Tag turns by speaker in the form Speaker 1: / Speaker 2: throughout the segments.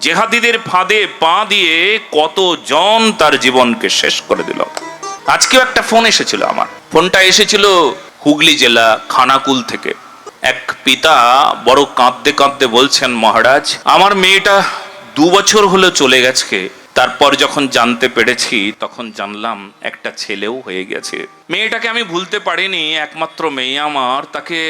Speaker 1: জেহাদিদের ফাঁদে পা দিয়ে কতজন তার জীবনকে শেষ করে দিল। আজকেও একটা ফোন এসেছিল আমার। ফোনটা এসেছিল হুগলি জেলা খানাকুল থেকে। এক পিতা বড় কাঁদতে কাঁদতে বলছেন, মহারাজ, আমার মেয়েটা দু বছর হলো চলে গেছে। তারপর যখন জানতে পেরেছি, তখন জানলাম একটা ছেলেও হয়ে গেছে। মেয়েটাকে আমি ভুলতে পারিনি, একমাত্র মেয়ে আমার। তাকে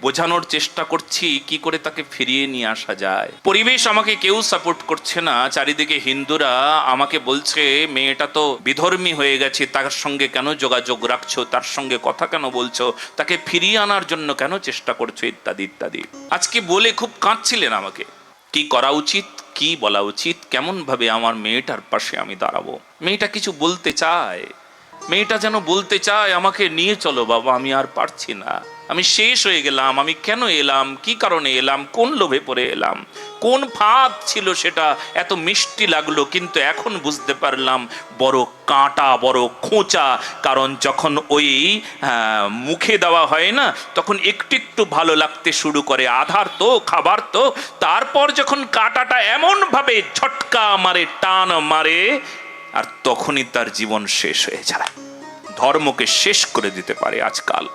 Speaker 1: বোঝানোর চেষ্টা করছি, কি করে তাকে ফিরিয়ে নিয়ে আসা যায়। পরিবেশ আমাকে কেউ সাপোর্ট করছে না। চারিদিকে হিন্দুরা আমাকে বলছে, মেয়েটা তো বিধর্মী হয়ে গেছে, তার সঙ্গে কেন যোগাযোগ রাখছো? তার সঙ্গে কথা কেন বলছো? তাকে ফিরিয়ে আনার জন্য কেন চেষ্টা করছ? ইত্যাদি ইত্যাদি। আজকে বলে খুব কাঁদছিলেন আমাকে। কি করা উচিত, কি বলা উচিত কেমন ভাবে আমার মেয়েটার পাশে আমি দাঁড়াবো? মেয়েটা কিছু বলতে চায়। মেয়েটা যেন বলতে চায় আমাকে নিয়ে চলো বাবা আমি আর পারছি না। আমি শেষ হয়ে গেলাম আমি কেন এলাম? কি কারণে এলাম? কোন লোভে পড়ে এলাম? কোন ফাঁদ ছিল সেটা? এত মিষ্টি লাগল কিন্তু এখন বুঝতে পারলাম বড় কাঁটা বড় খোঁচা। কারণ যখন ওই আহ, মুখে দেওয়া হয় না তখন একটু একটু ভালো লাগতে শুরু করে। আধার তো খাবার তো। তারপর যখন কাঁটাটা এমনভাবে ঝটকা মারে টান মারে আর তখনই তার জীবন শেষ হয়ে যায়। ধর্মকে শেষ করে দিতে পারে আজকাল।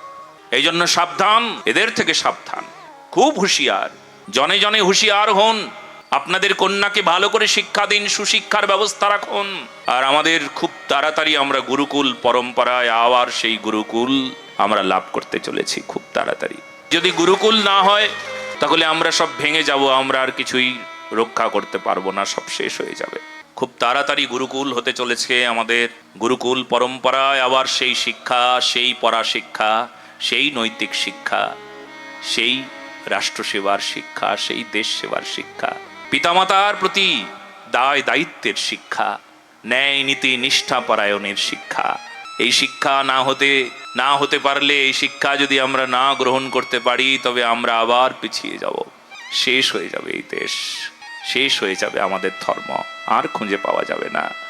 Speaker 1: এই জন্য সাবধান, এদের থেকে সাবধান। খুব হুঁশিয়ার। জনে জনে হুঁশিয়ার হন। আপনাদের কন্যাকে ভালো করে শিক্ষা দিন, সুশিক্ষার ব্যবস্থা রাখুন। আর আমাদের খুব তাড়াতাড়ি আমরা গুরুকুল পরম্পরায় আবার সেই গুরুকুল আমরা লাভ করতে চলেছি খুব তাড়াতাড়ি। যদি গুরুকুল না হয়, তাহলে আমরা সব ভেঙে যাব, আমরা আর কিছুই রক্ষা করতে পারব না, সব শেষ হয়ে যাবে। খুব তাড়াতাড়ি গুরুকুল হতে চলেছে আমাদের গুরুকুল পরম্পরায় আবার সেই শিক্ষা, সেই পড়া শিক্ষা সেই নৈতিক শিক্ষা, সেই রাষ্ট্রসেবার শিক্ষা, সেই দেশ সেবার শিক্ষা। পিতামাতার প্রতি দায় দায়িত্বের শিক্ষা, ন্যায় নীতি নিষ্ঠা পরায়ণের শিক্ষা। এই শিক্ষা না হতে না হতে পারলে এই শিক্ষা যদি আমরা না গ্রহণ করতে পারি, তবে আমরা আবার পিছিয়ে যাব। শেষ হয়ে যাবে এই দেশ। শেষ হয়ে যাবে আমাদের ধর্ম। আর খুঁজে পাওয়া যাবে না।